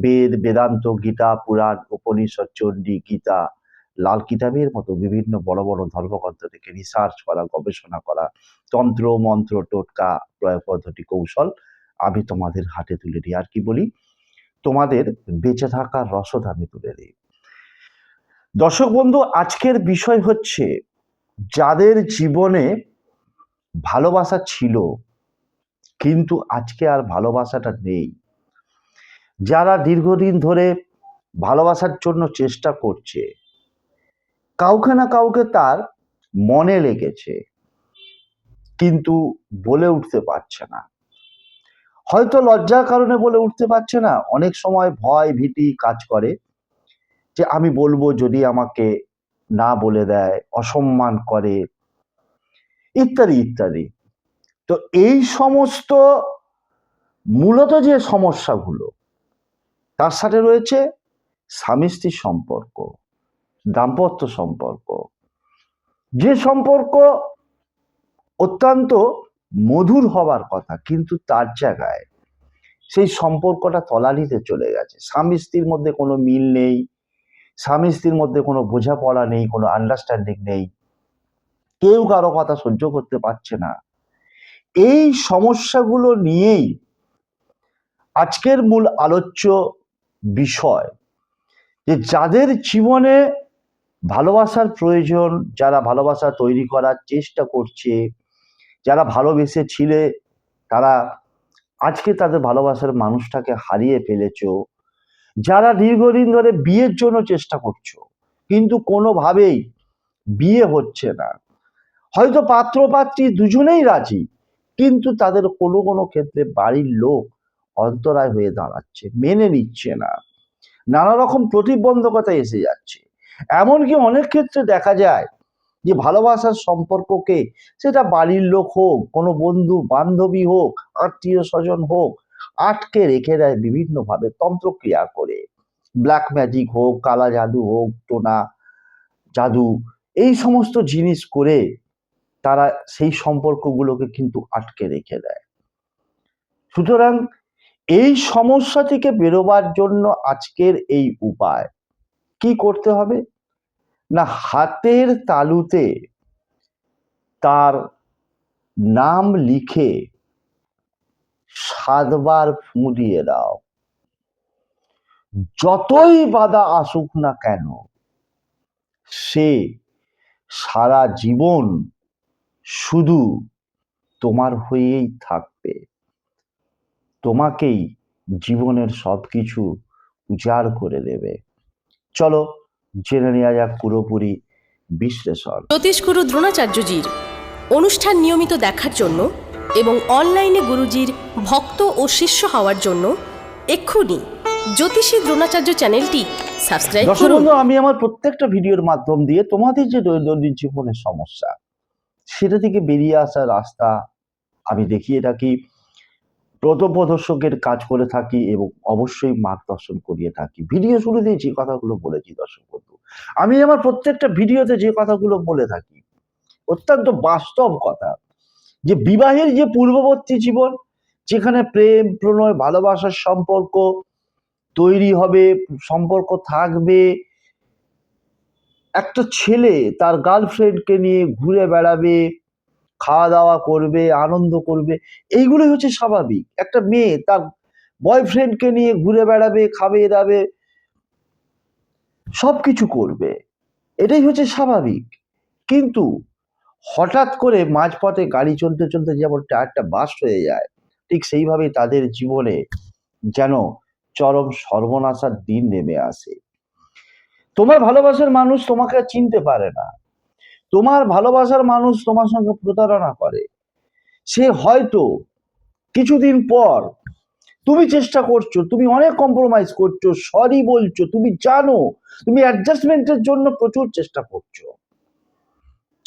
বেদ, বেদান্ত, গীতা, পুরাণ, উপনিষদ, চণ্ডী, গীতা, লাল কিতাবের মতো বিভিন্ন বড় বড় ধর্মগ্রন্থ থেকে রিসার্চ করা, গবেষণা করা, তন্ত্র, মন্ত্র, টোটকা প্রয়োগ পদ্ধতি কৌশল আমি তোমাদের হাতে তুলে দিই। আর কি বলি? তোমাদের বেঁচে থাকার রসদ আমি তুলে দিই। দর্শক বন্ধু, আজকের বিষয় হচ্ছে যাদের জীবনে ভালোবাসা ছিল, কিন্তু আজকে আর ভালোবাসাটা নেই। যারা দীর্ঘদিন ধরে ভালোবাসার জন্য চেষ্টা করছে, কাউকে না কাউকে তার মনে লেগেছে, কিন্তু বলে উঠতে পারছে না। হয়তো লজ্জার কারণে বলে উঠতে পারছে না, অনেক সময় ভয়, ভীতি কাজ করে যে আমি বলব যদি আমাকে না বলে দেয়, অসম্মান করে, ইত্যাদি ইত্যাদি। তো এই সমস্ত মূলত যে সমস্যাগুলো তার সাথে রয়েছে স্বামী স্ত্রীর সম্পর্ক, দাম্পত্য সম্পর্ক। যে সম্পর্ক অত্যন্ত মধুর হবার কথা, কিন্তু তার জায়গায় সেই সম্পর্কটা তলানিতে চলে গেছে। স্বামী স্ত্রীর মধ্যে কোনো মিল নেই, স্বামী স্ত্রীর মধ্যে কোনো বোঝাপড়া নেই, কোনো আন্ডারস্ট্যান্ডিং নেই। কেউ কারও কথা সহ্য করতে পারছে না। এই সমস্যাগুলো নিয়েই আজকের মূল আলোচ্য বিষয় যে যাদের জীবনে ভালোবাসার প্রয়োজন, যারা ভালোবাসা তৈরি করার চেষ্টা করছে, যারা ভালোবেসে ছিলে তারা আজকে তাদের ভালোবাসার মানুষটাকে হারিয়ে ফেলেছো। যারা দীর্ঘদিন ধরে বিয়ের জন্য চেষ্টা করছ, কিন্তু কোনোভাবেই বিয়ে হচ্ছে না। হয়তো পাত্র পাত্রী দুজনেই রাজি, কিন্তু তাদের কোনো কোনো ক্ষেত্রে বাড়ির লোক অন্তরায় হয়ে দাঁড়াচ্ছে, মেনে নিচ্ছে না। নানা রকম প্রতিবন্ধকতা এসে যাচ্ছে। এমনকি অনেক ক্ষেত্রে দেখা যায় যে ভালোবাসার সম্পর্ককে সেটা বাড়ির লোক হোক, কোনো বন্ধু, বান্ধবী হোক, আত্মীয় স্বজন হোক, আটকে রেখে দেয় বিভিন্নভাবে তন্ত্রক্রিয়া করে। ব্ল্যাক ম্যাজিক হোক, কালা জাদু হোক, টোনা, জাদু, এই সমস্ত জিনিস করে তারা সেই সম্পর্কগুলোকে কিন্তু আটকে রেখে দেয়। সুতরাং এই সমস্যা থেকে বেরোবার জন্য আজকের এই উপায় কি করতে হবে? না, হাতের তালুতে তার নাম লিখে সাতবার ফুঁ দিয়ে দাও। যতই বাধা আসুক না কেন, সে সারা জীবন শুধু তোমার হয়েই থাকবে। তোমাকেই জীবনের সব কিছু উজাড় করে দেবে। চলো জেনে নেওয়া যাক পুরোপুরি বিশ্লেষণ। জ্যোতিষগুরু দ্রোণাচার্যজির অনুষ্ঠান নিয়মিত দেখার জন্য এবং অনলাইনে গুরুজির ভক্ত ও শিষ্য হওয়ার জন্য এক্ষুনি জ্যোতিষী দ্রোণাচার্য চ্যানেলটি সাবস্ক্রাইব করুন। আমি আমার প্রত্যেকটা ভিডিওর মাধ্যম দিয়ে তোমাদের যে দৈনন্দিন জীবনের সমস্যা সেটা থেকে বেরিয়ে আসার রাস্তা আমি দেখিয়ে থাকি। প্রদর্শকের কাজ করে থাকি এবং অবশ্যই মার্গদর্শন করিয়ে থাকি। ভিডিও শুরুতে যে কথাগুলো বলেছি দর্শক বন্ধু, আমি আমার প্রত্যেকটা ভিডিওতে যে কথাগুলো বলে থাকি, অত্যন্ত বাস্তব কথা। যে বিবাহের যে পূর্ববর্তী জীবন, যেখানে প্রেম, প্রণয়, ভালোবাসার সম্পর্ক তৈরি হবে, সম্পর্ক থাকবে, একটা ছেলে তার গার্লফ্রেন্ডকে নিয়ে ঘুরে বেড়াবে খাওয়া দাওয়া করবে, আনন্দ করবে, এইগুলোই হচ্ছে স্বাভাবিক। একটা মেয়ে তার বয়ফ্রেন্ডকে নিয়ে ঘুরে বেড়াবে খাবে দাবে সব কিছু করবে। এটাই হচ্ছে স্বাভাবিক। কিন্তু হঠাৎ করে মাঝপথে গাড়ি চলতে চলতে যেমন টায়ারটা বাস্ট হয়ে যায়, ঠিক সেইভাবেই তাদের জীবনে যেন চরম সর্বনাশার দিন নেমে আসে। তোমার ভালোবাসার মানুষ তোমাকে চিনতে পারে না। তোমার ভালোবাসার মানুষ তোমার সঙ্গে প্রতারণা করে। সে হয়তো কিছুদিন পর তুমি চেষ্টা করছ, তুমি অনেক কম্প্রোমাইজ করছ সরি বলছো, তুমি জানো, তুমি অ্যাডজাস্টমেন্টের জন্য প্রচুর চেষ্টা করছ।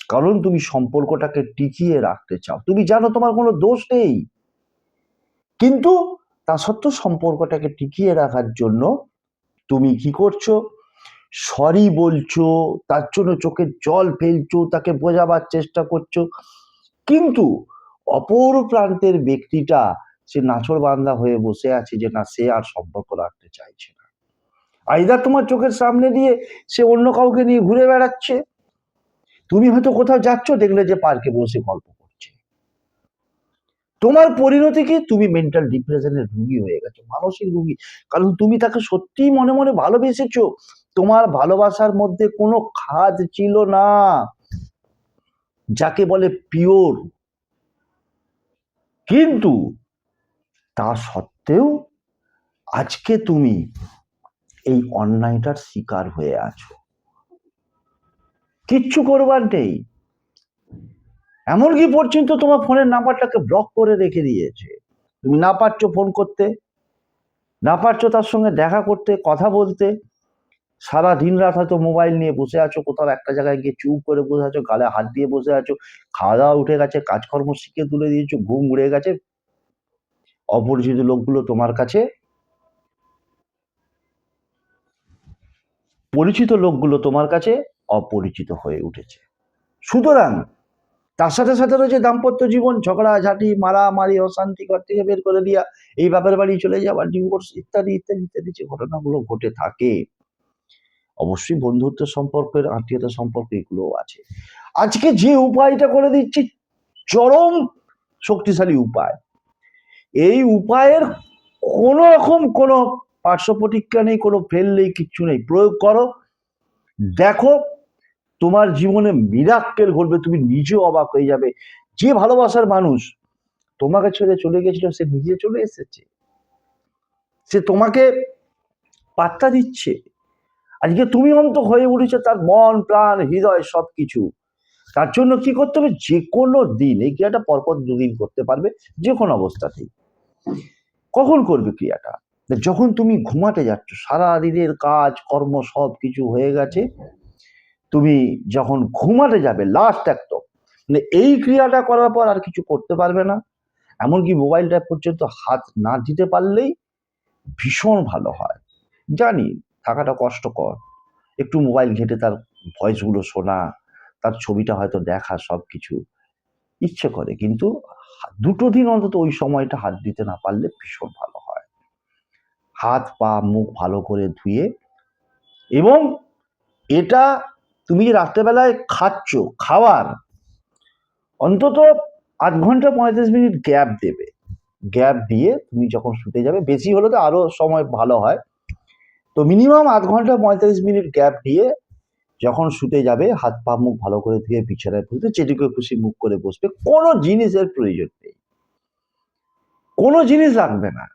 কারণ তুমি সম্পর্কটাকে টিকিয়ে রাখতে চাও। তুমি জানো তোমার কোনো দোষ নেই। কিন্তু তা সত্ত্বেও সম্পর্কটাকে টিকিয়ে রাখার জন্য তুমি কি করছ? সরি বলছো, তার জন্য চোখে জল ফেলছো, তাকে বোঝাবার চেষ্টা করছ। কিন্তু অপর প্রান্তের ব্যক্তিটা সে নাচর বান্দা হয়ে বসে আছে যে না, সে আর সম্পর্ক রাখতে চাইছে না। আইদার তোমার চোখের সামনে দিয়ে সে অন্য কাউকে নিয়ে ঘুরে বেড়াচ্ছে। তুমি হয়তো কোথাও যাচ্ছ, দেখলে যে পার্কে বসে গল্প করছে। তোমার পরিণতি কি? তুমি মেন্টাল ডিপ্রেশনের রুগী হয়ে গেছো, মানসিক রুগী। কারণ তুমি তাকে সত্যিই মনে মনে ভালোবেসেছো। তোমার ভালোবাসার মধ্যে কোনো খাদ ছিল না। যাকে বলে পিওর। কিন্তু তা সত্ত্বেও আজকে তুমি এই অন্যায়টার শিকার হয়ে আছো। কিচ্ছু করবার নেই। এমনকি পর্যন্ত তোমার ফোনের নাম্বারটাকে ব্লক করে রেখে দিয়েছে। তুমি না পারছ ফোন করতে, না পারছ তার সঙ্গে দেখা করতে, কথা বলতে সারা দিন রাত হয়তো মোবাইল নিয়ে বসে আছো, কোথাও একটা জায়গায় গিয়ে চুপ করে বসে আছো, গালে হাত দিয়ে বসে আছো, খাওয়া দাওয়া উঠে গেছে, কাজকর্ম শিখে তুলে দিয়েছ, ঘুম উড়ে গেছে। অপরিচিত লোকগুলো তোমার কাছে? পরিচিত লোকগুলো তোমার কাছে অপরিচিত হয়ে উঠেছে। সুতরাং তার সাথে সাথে রয়েছে দাম্পত্য জীবন, ঝগড়া, ঝাঁটি, মারামারি, অশান্তি, ঘর থেকে বের করে দিয়া, এই বাপের বাড়ি চলে যাওয়া ডিভোর্স ইত্যাদি ইত্যাদি ইত্যাদি যে ঘটনাগুলো ঘটে থাকে। অবশ্যই বন্ধুত্ব সম্পর্কের, আত্মীয়তা সম্পর্ক এগুলোও আছে। আজকে যে উপায়টা করে দিচ্ছি, চরম শক্তিশালী উপায়। এই উপায়ের কোনো রকম কোনো পার্শ্ব প্রতিক্রিয়া নেই, কোনো ফেল নেই, কিচ্ছু নেই। প্রয়োগ করো। দেখো, তোমার জীবনে মিরাক্কেল ঘটবে, তুমি নিজেও অবাক হয়ে যাবে। যে ভালোবাসার মানুষ তোমাকে ছেড়ে চলে গেছিল, সে নিজে চলে এসেছে। সে তোমাকে পাত্তা দিচ্ছে। আজকে তুমি অন্ত হয়ে উঠেছে, তার মন, প্রাণ, হৃদয় সব কিছু তার জন্য কি করতে হবে? যে কোনো দিন, এই ক্রিয়াটা পরপর দুদিন করতে পারবে যে কোনো অবস্থাতেই। কখন করবে ক্রিয়াটা? যখন তুমি ঘুমাতে যাচ্ছ, সারা দিনের কাজ, কর্ম সব কিছু হয়ে গেছে, তুমি যখন ঘুমাতে যাবে লাস্ট একদম মানে এই ক্রিয়াটা করার পর আর কিছু করতে পারবে না। এমনকি মোবাইলটা পর্যন্ত হাত না দিতে পারলেই ভীষণ ভালো হয়। জানি থাকাটা কষ্টকর। একটু মোবাইল ঘেঁটে তার ভয়েসগুলো শোনা, তার ছবিটা হয়তো দেখা সব কিছু ইচ্ছে করে। কিন্তু দুটো দিন অন্তত ওই সময়টা হাত দিতে না পারলে ভীষণ ভালো হয়। হাত, পা, মুখ ভালো করে ধুয়ে এবং এটা তুমি যে রাত্রেবেলায় খাচ্ছ, খাওয়ার, অন্তত আধ ঘণ্টা পঁয়ত্রিশ মিনিট গ্যাপ দেবে। গ্যাপ দিয়ে তুমি যখন শুতে যাবে, বেশি হলে তো আরও সময় ভালো হয়। তো মিনিমাম আধ ঘণ্টা পঁয়তাল্লিশ মিনিট গ্যাপ দিয়ে যখন শুতে যাবে, হাত পা মুখ ভালো করে ধুয়ে বিছানায় বসবে যেটুকু খুশি মুখ করে বসবে, কোনো জিনিসের প্রয়োজন নেই। কোনো জিনিস লাগবে না।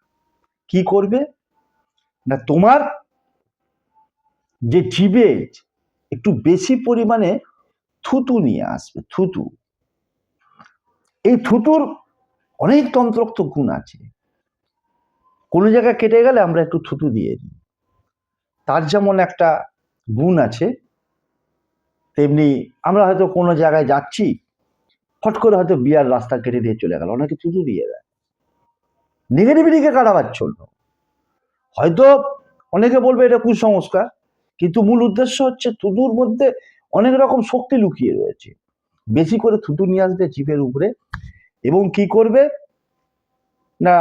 কি করবে? না তোমার যে জিবে একটু বেশি পরিমাণে থুতু নিয়ে আসবে, থুতু। এই থুতুর অনেক তন্ত্রোক্ত গুণ আছে। কোনো জায়গায় কেটে গেলে আমরা একটু থুতু দিয়ে দিই। তার যেমন একটা গুণ আছে, তেমনি আমরা হয়তো কোনো জায়গায় যাচ্ছি ফট করে হয়তো বিয়ার রাস্তা কেটে দিয়ে চলে গেল, অনেকে থুতু দিয়ে দেয়। নেগেটিভিটিকে কাটাবার জন্য। হয়তো অনেকে বলবে এটা কুসংস্কার, কিন্তু মূল উদ্দেশ্য হচ্ছে থুতুর মধ্যে অনেক রকম শক্তি লুকিয়ে রয়েছে। বেশি করে থুতু নিয়ে আসবে জিভের উপরে এবং কি করবে? না,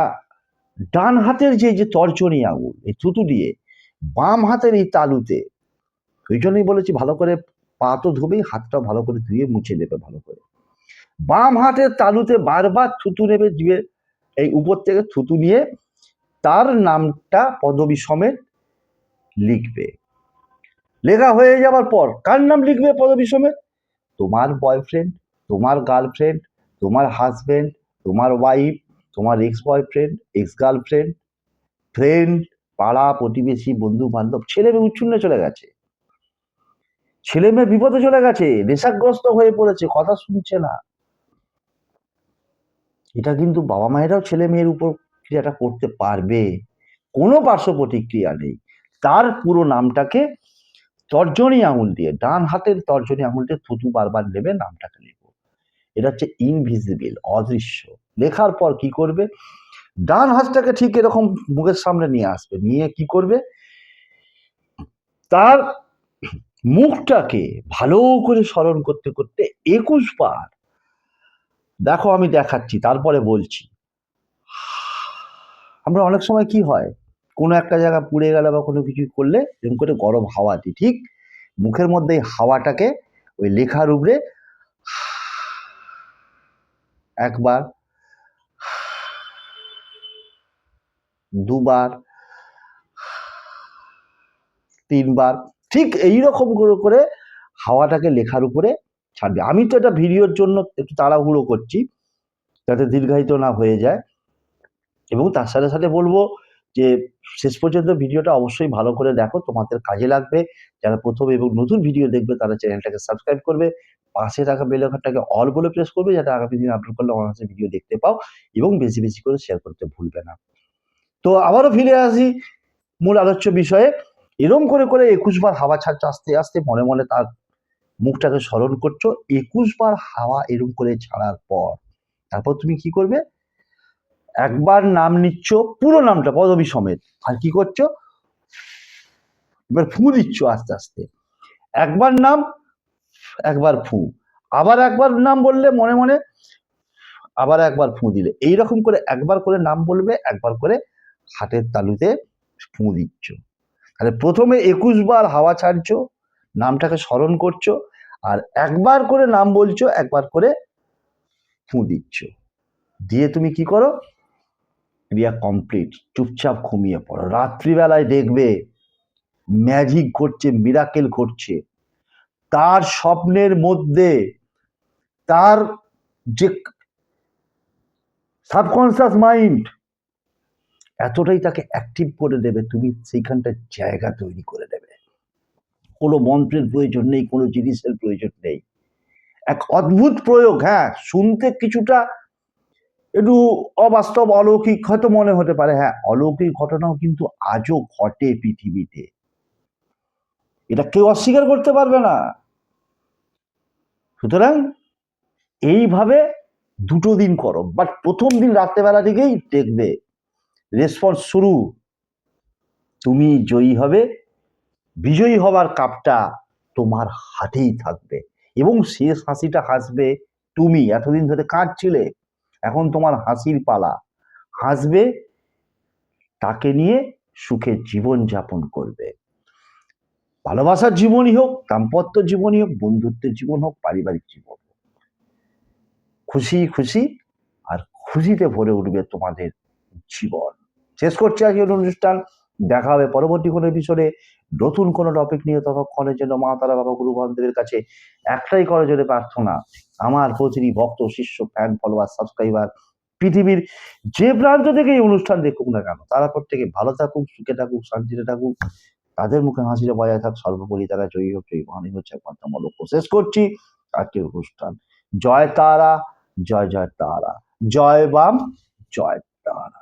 ডান হাতের যে যে তর্জনী আঙুল, এই থুতু দিয়ে বাম হাতের এই তালুতে। ওই জন্যই বলেছি ভালো করে পা তো ধুবেই, হাতটা ভালো করে ধুয়ে মুছে নেবে ভালো করে। বাম হাতের তালুতে বারবার থুতু নেবে জিভে এই উপর থেকে থুতু নিয়ে তার নামটা পদবী সমেত লিখবে। লেখা হয়ে যাওয়ার পর কার নাম লিখবে পদবী সমেত? তোমার বয়ফ্রেন্ড তোমার গার্লফ্রেন্ড তোমার হাজবেন্ড তোমার ওয়াইফ তোমার ex boyfriend ex girlfriend friend পাড়া, প্রতিবেশী বন্ধু বান্ধব ছেলে মেয়ে উচ্ছন্নে চলে গেছে। ছেলে মেয়ে বিপদে চলে গেছে, নেশাগ্রস্ত হয়ে পড়েছে, কথা শুনছে না। এটা কিন্তু বাবা মায়েরাও ছেলে মেয়ের উপর ক্রিয়াটা করতে পারবে। কোনো পার্শ্ব প্রতিক্রিয়া নেই। তার পুরো নামটাকে তর্জনী আঙুল দিয়ে, ডান হাতের তর্জনী আঙুল দিয়ে থুতু বারবার নেবে, নামটাকে লিখব এটা হচ্ছে ইনভিজিবল অদৃশ্য। লেখার পর কি করবে? ডান হাতটাকে ঠিক এরকম মুখের সামনে নিয়ে আসবে, নিয়ে কি করবে? তার মুখটাকে ভালো করে স্মরণ করতে করতে একুশ বার, দেখো আমি দেখাচ্ছি, তারপরে বলছি। আমরা অনেক সময় কি হয়, কোনো একটা জায়গা পুড়ে গেলে বা কোনো কিছু করলে এরকম করে গরম হাওয়া দিই, ঠিক? মুখের মধ্যে এই হাওয়াটাকে ওই লেখার উপরে একবার দুবার, তিনবার, ঠিক এই রকম করে করে হাওয়াটাকে লেখার উপরে ছাড়বে। আমি তো এটা ভিডিওর জন্য একটু তাড়াহুড়ো করছি, যাতে দীর্ঘায়িত না হয়ে যায়। এবং তার সাথে সাথে বলব যে, শেষ পর্যন্ত ভিডিওটা অবশ্যই ভালো করে দেখো, তোমাদের কাজে লাগবে। যারা প্রথম এবং নতুন ভিডিও দেখবে, তারা চ্যানেলটাকে সাবস্ক্রাইব করবে। পাশে থাকা বেল অল বলে প্রেস করবে, যাতে আগামী দিন আপলোড করলে কাছে ভিডিও দেখতে পাও এবং বেশি বেশি করে শেয়ার করতে ভুলবে না। তো আবারও ফিরে আসি মূল আলোচ্য বিষয়ে। এরম করে করে একুশ বার হাওয়া ছাড়ছে, আস্তে আস্তে মনে মনে তার মুখটাকে স্মরণ করছ। একুশ বার হাওয়া এরম করে ছাড়ার পর তারপর তুমি কি করবে? একবার নাম নিচ্ছ, পুরো নামটা পদবী সমেত। আর কি করছ? এবার ফু দিচ্ছ আস্তে আস্তে। একবার নাম, একবার ফু। আবার একবার নাম বললে মনে মনে আবার একবার ফু দিলে। এইরকম করে একবার করে নাম বলবে, একবার করে হাতের তালুতে ফু দিচ্ছ। তাহলে প্রথমে একুশ বার হাওয়া ছাড়ছো, নামটাকে স্মরণ করছ, আর একবার করে নাম বলছো, একবার করে ফু দিচ্ছ। দিয়ে তুমি কি করো? ক্রিয়া কমপ্লিট চুপচাপ ঘুমিয়ে পড়ো। রাত্রিবেলায় দেখবে ম্যাজিক ঘটছে মিরাকেল ঘটছে। তার স্বপ্নের মধ্যে, তার যে সাবকনসিয়াস মাইন্ড এতটাই তাকে অ্যাক্টিভ করে দেবে, তুমি সেইখানটার জায়গা তৈরি করে দেবে। কোনো মন্ত্রের প্রয়োজন নেই, কোনো জিনিসের প্রয়োজন নেই। এক অদ্ভুত প্রয়োগ হ্যাঁ শুনতে কিছুটা একটু অবাস্তব, অলৌকিক হয়তো মনে হতে পারে হ্যাঁ অলৌকিক ঘটনাও কিন্তু আজও ঘটে পৃথিবীতে। এটা কেউ অস্বীকার করতে পারবে না। সুতরাং এইভাবে দুটো দিন করো বাট প্রথম দিন রাত্রেবেলা থেকেই দেখবে রেসপন্স শুরু। তুমি জয়ী হবে, বিজয়ী হবার কাপটা তোমার হাতেই থাকবে এবং শেষ হাসিটা হাসবে তুমি। এতদিন ধরে কাঁদছিলে, এখন তোমার হাসির পালা। হাসবে, তাকে নিয়ে সুখে জীবন যাপন করবে। ভালোবাসার জীবনই হোক, দাম্পত্য জীবনই হোক, বন্ধুত্বের জীবন হোক, পারিবারিক জীবন হোক। খুশি খুশি আর খুশিতে ভরে উঠবে তোমাদের জীবন। শেষ করছি আজকের অনুষ্ঠান। দেখা হবে পরবর্তী কোনো এপিসোডে নতুন কোনো টপিক নিয়ে ততক্ষণের জন্য মা, তারা, বাবা, গুরু বান্ধবের কাছে একটাই করে জোরে প্রার্থনা, আমার প্রতিটি ভক্ত, শিষ্য ফ্যান ফলোয়ার সাবস্ক্রাইবার পৃথিবীর যে প্রান্ত থেকে এই অনুষ্ঠান দেখুক না কেন, তারা প্রত্যেকে ভালো থাকুক, সুখে থাকুক, শান্তিতে থাকুক। তাদের মুখে হাসিটা বজায় থাক, সর্বোপরি তারা জয়ী হোক জয়ী মহানি হচ্ছে একমাত্র লক্ষ্য। শেষ করছি আজকের অনুষ্ঠান। জয় তারা, জয় জয় তারা। জয় বাম, জয় তারা।